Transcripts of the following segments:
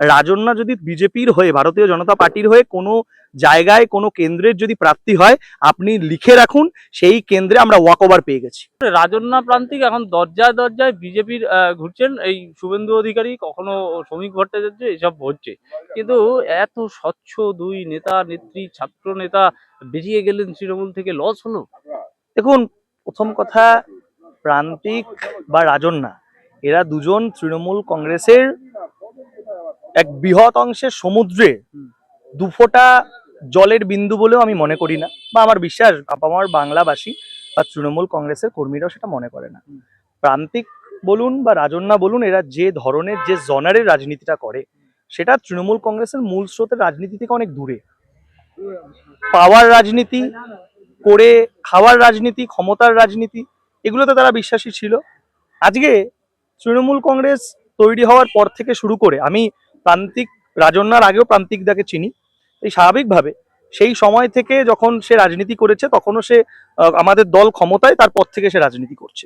রাজন্যা যদি বিজেপির হয়ে ভারতীয় জনতা পার্টির হয়ে কোনো জায়গায় কোনো কেন্দ্রের যদি প্রাপ্তি হয় আপনি লিখে রাখুন সেই কেন্দ্রে আমরা ওয়াক ওভার পেয়ে গেছি। রাজন্যা প্রান্তিক এখন দরজায় দরজায় বিজেপির ঘুরছেন। এই শুভেন্দু অধিকারী কখনো শ্রমিক ভট্টাচার্য এসব হচ্ছে। কিন্তু এত স্বচ্ছ দুই নেতা নেত্রী ছাত্র নেতা বেরিয়ে গেলেন তৃণমূল থেকে লস হলো? দেখুন প্রথম কথা প্রান্তিক বা রাজন্যা এরা দুজন তৃণমূল কংগ্রেসের এক বৃহৎ অংশের সমুদ্রে। দুফোটা জলের বিন্দু বলেও আমি মনে করি না বা আমার বিশ্বাস আমার বাংলাবাসী বা তৃণমূল কংগ্রেসের কর্মীরাও সেটা মনে করে না। প্রান্তিক বলুন বা রাজন্যা বলুন এরা যে ধরনের যে জনারের রাজনীতিটা করে সেটা তৃণমূল কংগ্রেসের মূল স্রোতের রাজনীতি থেকে অনেক দূরে। পাওয়ার রাজনীতি করে খাওয়ার রাজনীতি ক্ষমতার রাজনীতি এগুলোতে তারা বিশ্বাসী ছিল। আজকে তৃণমূল কংগ্রেস তৈরি হওয়ার পর থেকে শুরু করে আমি প্রান্তিক, রাজন্যার আগেও প্রান্তিকদাকে চিনি। এই স্বাভাবিকভাবে সেই সময় থেকে যখন সে রাজনীতি করেছে, তখনও সে আমাদের দল ক্ষমতায় তারপর থেকে সে রাজনীতি করছে।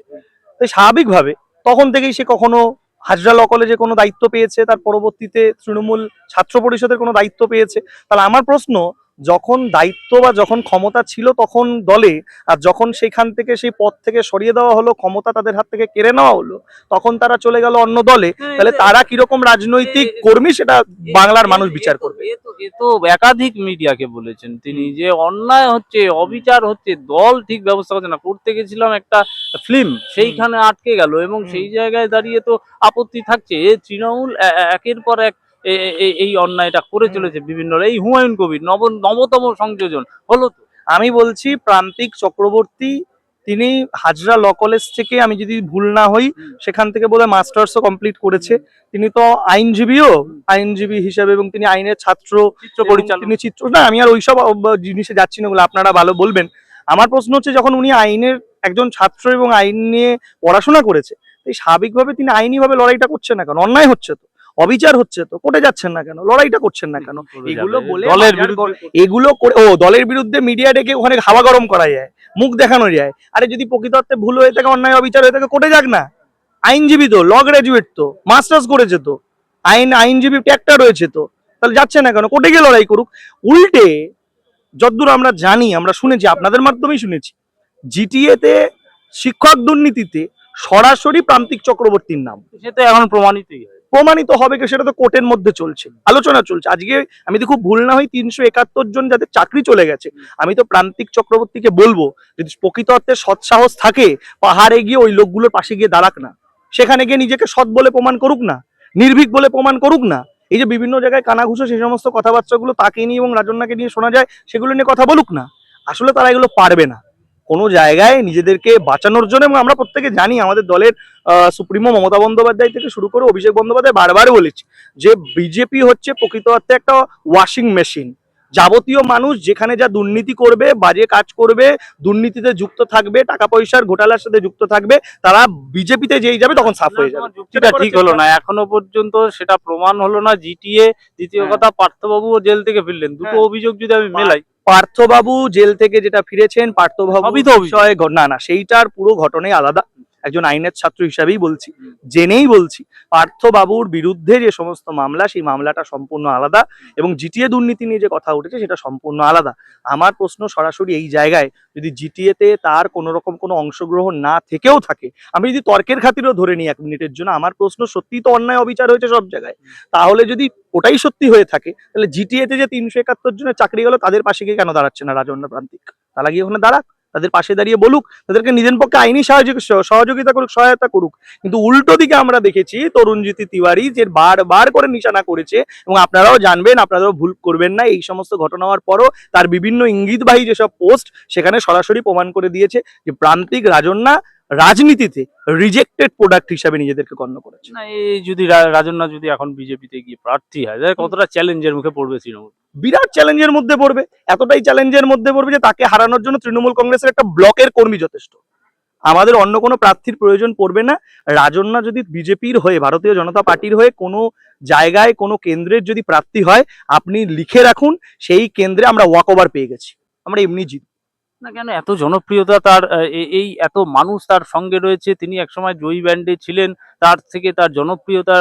তাই স্বাভাবিকভাবে তখন থেকেই সে কখনো হাজরা ল কলেজে কোনো দায়িত্ব পেয়েছে, তার পরবর্তীতে তৃণমূল ছাত্র পরিষদের কোনো দায়িত্ব পেয়েছে? তাহলে আমার প্রশ্ন যখন দায়িত্ব বা যখন ক্ষমতা ছিল তখন দলে আর যখন সেখান থেকে সেই পদ থেকে সরিয়ে দেওয়া হলো ক্ষমতা তাদের হাত থেকে কেড়ে নেওয়া হলো তখন তারা চলে গেল অন্য দলে। তাহলে তারা কীরকম রাজনৈতিক কর্মী সেটা বাংলার মানুষ বিচার করবে। তো একাধিক মিডিয়াকে বলেছেন তিনি যে অন্যায় হচ্ছে অবিচার হচ্ছে দল ঠিক ব্যবস্থা করছে না। করতে গেছিলাম একটা ফিল্ম সেইখানে আটকে গেল এবং সেই জায়গায় দাঁড়িয়ে তো আপত্তি থাকছে। তৃণমূল একের পর এক এই অন্যায়টা করে চলেছে বিভিন্ন এই হুমায়ুন কবির নব নবতম সংযোজন হলো তো? আমি বলছি প্রান্তিক চক্রবর্তী তিনি হাজরা ল কলেজ থেকে আমি যদি ভুল না হই সেখান থেকে বোধহয় মাস্টার্সও কমপ্লিট করেছে। তিনি তো আইনজীবীও আইনজীবী হিসাবে এবং তিনি আইনের ছাত্র চিত্র পরিচালক। তিনি চিত্র না আমি আর ওইসব জিনিসে যাচ্ছি না বলে আপনারা ভালো বলবেন। আমার প্রশ্ন হচ্ছে যখন উনি আইনের একজন ছাত্র এবং আইন নিয়ে পড়াশোনা করেছে এই স্বাভাবিকভাবে তিনি আইনিভাবে লড়াইটা করছে না কেন? অন্যায় হচ্ছে তো। অবিচার হচ্ছে তো কোর্টে যাচ্ছেন না কেন? লড়াইটা করছেন না কেন? এগুলো বলে দলের বিরুদ্ধে এগুলো করে ও দলের বিরুদ্ধে মিডিয়া ডেকে ওখানে হাওয়া গরম করা যায় মুখ দেখানো যায়। আরে যদি প্রকৃতার্থে ভুল হয়ে থাকে অন্যায় অবিচার হয়ে থাকে কোর্টে যাক না। আইনজীবী তো ল গ্রাজুয়েট তো মাস্টার্স করেছে তো। আইন আইনজীবী ট্যাগটা রয়েছে তো। তাহলে যাচ্ছে না কেন? কোর্টে গিয়ে লড়াই করুক। উল্টে যতদূর আমরা জানি আমরা শুনেছি আপনাদের মাধ্যমেই শুনেছি জিটিএ তে শিক্ষক দুর্নীতিতে সরাসরি প্রান্তিক চক্রবর্তীর নাম। সে তো এখন প্রমাণিতই হয়। প্রমাণিত হবে কি সেটা তো কোর্টের মধ্যে চলছে, আলোচনা চলছে। আজকে আমি তো খুব ভুল না হই তিনশো একাত্তর জন যাদের চাকরি চলে গেছে, আমি তো প্রান্তিক চক্রবর্তীকে বলব, যদি প্রকৃত অর্থে সৎসাহস থাকে, পাহাড়ে গিয়ে ওই লোকগুলোর পাশে গিয়ে দাঁড়াক না। সেখানে গিয়ে নিজেকে সৎ বলে প্রমাণ করুক না, নির্ভীক বলে প্রমাণ করুক না। এই যে বিভিন্ন জায়গায় কানাঘুষো সেই সমস্ত কথাবার্তাগুলো তাকে নিয়ে এবং রাজন্যাকে নিয়ে শোনা যায়, সেগুলো নিয়ে কথা বলুক না। আসলে তারা এগুলো পারবে না। কোনো জায়গায় নিজেদেরকে বাঁচানোর জন্য এবং আমরা প্রত্যেকে জানি আমাদের দলের আহ, সুপ্রিমো মমতা বন্দ্যোপাধ্যায় থেকে শুরু করে অভিষেক বন্দ্যোপাধ্যায় বারবার বলেছি যে বিজেপি হচ্ছে প্রকৃত অর্থে একটা ওয়াশিং মেশিন যাবতীয় মানুষ যেখানে যা দুর্নীতি করবে বাজে কাজ করবে দুর্নীতিতে যুক্ত থাকবে টাকা পয়সার ঘোটালার সাথে যুক্ত থাকবে তারা বিজেপিতে যেই যাবে তখন সাফ হয়ে যাবে সেটা ঠিক হলো না এখনও পর্যন্ত সেটা প্রমাণ হলো না জিটিএ দ্বিতীয় হ্যাঁ। কথা পার্থবাবুও জেল থেকে ফিরলেন দুটো হ্যাঁ। অভিযোগ যদি আমি মেলাই পার্থবাবু জেল থেকে যেটা ফিরেছেন পার্থবাবু বিষয়ে না না সেইটার পুরো ঘটনাই আলাদা। একজন আইনের ছাত্র হিসাবেই বলছি জেনেই বলছি পার্থবাবুর বিরুদ্ধে যে সমস্ত মামলা সেই মামলাটা সম্পূর্ণ আলাদা এবং জিটিএ দুর্নীতি নিয়ে যে কথা উঠেছে সেটা সম্পূর্ণ আলাদা। আমার প্রশ্ন সরাসরি এই জায়গায় যদি জিটিএ তে তার কোনো রকম কোনো অংশগ্রহণ না থেকেও থাকে আমি যদি তর্কের খাতিরও ধরে নিই এক মিনিটের জন্য আমার প্রশ্ন সত্যিই তো অন্যায় অবিচার হয়েছে সব জায়গায়। তাহলে যদি ওটাই সত্যি হয়ে থাকে তাহলে জিটিএ তে যে তিনশো একাত্তর জনের চাকরি গেল তাদের পাশে গিয়ে কেন দাঁড়াচ্ছে না রাজন্য প্রান্তিক তারা গিয়ে ওখানে দাঁড়াক। তাদের পাশে দাঁড়িয়ে বলুক, তাদেরকে নিজের পক্ষে আইনি সহযোগিতা করুক, সহায়তা করুক। কিন্তু উল্টো দিকে আমরা দেখেছি তরুণজ্যোতি তিওয়ারি যে বার বার করে নিশানা করেছে এবং আপনারাও জানবেন, আপনারাও ভুল করবেন না, এই সমস্ত ঘটনা হওয়ার পরও তার বিভিন্ন ইঙ্গিতবাহী যেসব পোস্ট সেখানে সরাসরি প্রমাণ করে দিয়েছে যে প্রান্তিক রাজন্যা রাজনীতিতে রিজেক্টেড প্রোডাক্ট হিসাবে নিজেদেরকে গণ্য করেছে। না এই যদি রা- রাজন্যা যদি এখন বিজেপিতে গিয়ে প্রার্থী হয় তাহলে কতটা চ্যালেঞ্জের মুখে পড়বে তৃণমূল? বিরাট চ্যালেঞ্জের মধ্যে পড়বে এতটাই চ্যালেঞ্জের মধ্যে পড়বে যে তাকে হারানোর জন্য তৃণমূল কংগ্রেসের একটা ব্লকের কর্মী যথেষ্ট। আমাদের অন্য কোনো প্রার্থীর প্রয়োজন পড়বে না। রাজন্না যদি বিজেপির হয়ে ভারতীয় জনতা পার্টির হয়ে কোনো জায়গায় কোনো কেন্দ্রের যদি প্রার্থী হয় আপনি লিখে রাখুন সেই কেন্দ্রে আমরা ওয়াক ওভার পেয়ে গেছি। আমরা এমনি জিত না কেন? এত জনপ্রিয়তা তার এই এত মানুষ তার সঙ্গে রয়েছে, তিনি একসময় জয়ী ব্যান্ডে ছিলেন, তার থেকে তার জনপ্রিয়তা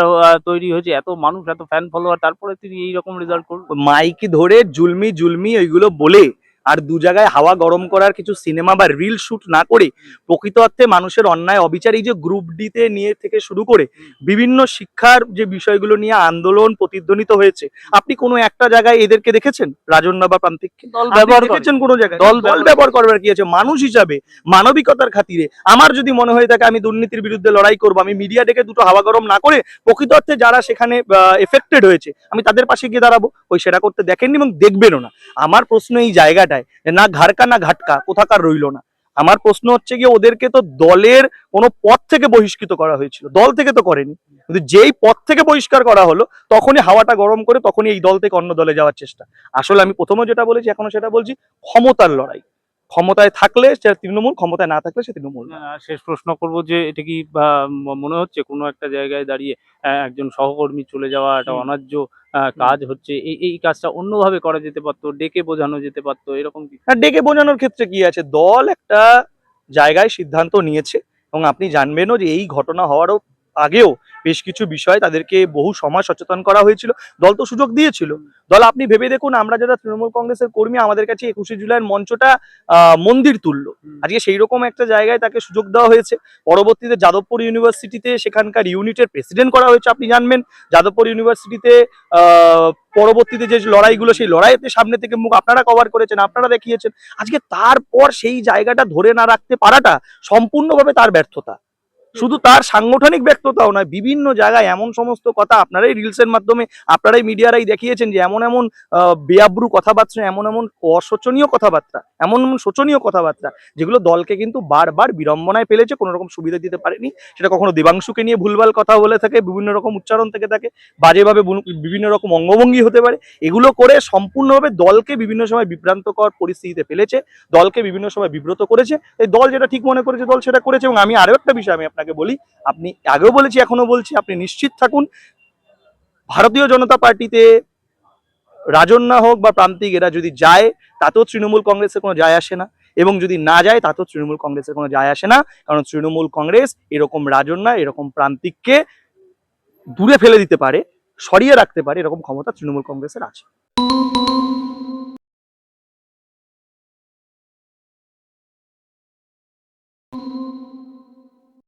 তৈরি হয়েছে, এত মানুষ, এত ফ্যান ফলোয়ার তারপরে তিনি এই রকম রেজাল্ট করুন মাইকে ধরে জুলমি জুলমি ওইগুলো বলে আর দু জায়গায় হাওয়া গরম করার কিছু সিনেমা বা রিল শুট না করে প্রকৃত অর্থে মানুষের অন্যায় অবিচার এই যে গ্রুপ ডিতে নিয়ে থেকে শুরু করে বিভিন্ন শিক্ষার যে বিষয়গুলো নিয়ে আন্দোলন প্রতিধ্বনিত হয়েছে আপনি কোনো একটা জায়গায় এদেরকে দেখেছেন? রাজন্যা বা প্রান্তিককে দল ব্যবহার করে। দেখেছেন কোনো জায়গায়? দল দল ব্যবহার করবার কি আছে? মানুষ হিসাবে মানবিকতার খাতিরে। আমার যদি মনে হয়ে থাকে আমি দুর্নীতির বিরুদ্ধে লড়াই করব আমি মিডিয়া ডেকে দুটো হাওয়া গরম না করে প্রকৃত অর্থে যারা সেখানে এফেক্টেড হয়েছে আমি তাদের পাশে গিয়ে দাঁড়াবো। ওই সেটা করতে দেখেননি এবং দেখবেনও না। আমার প্রশ্ন এই জায়গাটায় যে না ঘাড়কা, না ঘাটকা, কোথাকার রইল না। আমার প্রশ্ন হচ্ছে গিয়ে ওদেরকে তো দলের কোনো পথ থেকে বহিষ্কৃত করা হয়েছিল। দল থেকে তো করেনি। কিন্তু যেই পথ থেকে বহিষ্কার করা হলো, তখনই হাওয়াটা গরম করে তখনই এই দল থেকে অন্য দলে যাওয়ার চেষ্টা। আসলে আমি প্রথমে যেটা বলেছি, এখনও সেটা বলছি, ক্ষমতার লড়াই। ক্ষমতায় থাকলে সে তৃণমূল ক্ষমতায় না থাকলে সে তৃণমূল শেষ প্রশ্ন করব যে এটা কি মনে হচ্ছে কোনো একটা জায়গায় দাঁড়িয়ে একজন সহকর্মী চলে যাওয়া একটা। অন্যায্য কাজ হচ্ছে এই এই কাজটা অন্যভাবে করা যেতে পারতো ডেকে বোঝানো যেতে পারতো এরকম কি? আর ডেকে বোঝানোর ক্ষেত্রে কি আছে? দল একটা জায়গায় সিদ্ধান্ত নিয়েছে এবং আপনি জানবেনও যে এই ঘটনা হওয়ারও আগেও বেশ কিছু বিষয় তাদেরকে বহু সমাজ সচেতন করা হয়েছিল। দল তো সুযোগ দিয়েছিল। দল আপনি ভেবে দেখুন আমরা যারা তৃণমূল কংগ্রেসের কর্মী আমাদের কাছে একুশে জুলাইয়ের মঞ্চটা আহ, মন্দির তুল্য আজকে সেই রকম একটা জায়গায় তাকে সুযোগ দেওয়া হয়েছে। পরবর্তীতে যাদবপুর ইউনিভার্সিটিতে সেখানকার ইউনিটের প্রেসিডেন্ট করা হয়েছে আপনি জানবেন। যাদবপুর ইউনিভার্সিটিতে পরবর্তীতে যে লড়াইগুলো সেই লড়াইতে সামনে থেকে মুখ আপনারা কভার করেছেন আপনারা দেখিয়েছেন। আজকে তারপর সেই জায়গাটা ধরে না রাখতে পারাটা সম্পূর্ণভাবে তার ব্যর্থতা। শুধু তার সাংগঠনিক ব্যক্ততাও নয়, বিভিন্ন জায়গায় এমন সমস্ত কথা আপনারাই রিলসের মাধ্যমে আপনারাই মিডিয়ারাই দেখিয়েছেন যে এমন এমন বেআব্রু কথাবার্তা, এমন এমন অশোচনীয় কথাবার্তা, এমন এমন শোচনীয় কথাবার্তা, যেগুলো দলকে কিন্তু বারবার বিড়ম্বনায় ফেলেছে কোনো রকম সুবিধা দিতে পারেনি। সেটা কখনো দেবাংশুকে নিয়ে ভুলভাল কথা বলে থাকে, বিভিন্ন রকম উচ্চারণ থেকে থাকে, বাজেভাবে বিভিন্ন রকম অঙ্গভঙ্গি হতে পারে। এগুলো করে সম্পূর্ণভাবে দলকে বিভিন্ন সময় বিভ্রান্তকর পরিস্থিতিতে ফেলেছে, দলকে বিভিন্ন সময় বিব্রত করেছে। এই দল যেটা ঠিক মনে করেছে, দল সেটা করেছে, এবং আমি আরও একটা বিষয় আমি আপনাকে বলি, আপনি আগেও বলেছি এখনও বলছি, আপনি নিশ্চিত থাকুন, ভারতীয় জনতা পার্টিতে রাজন্যা হোক বা প্রান্তিক, এরা যদি যায়, তাতেও তৃণমূল কংগ্রেসের কোনো যায় আসে না। এবং যদি না যায়, তাতেও তৃণমূল কংগ্রেসের কোনো যায় আসে না। কারণ তৃণমূল কংগ্রেস এরকম রাজন্যা এরকম প্রান্তিককে দূরে ফেলে দিতে পারে, সরিয়ে রাখতে পারে, এরকম ক্ষমতা তৃণমূল কংগ্রেসের আছে।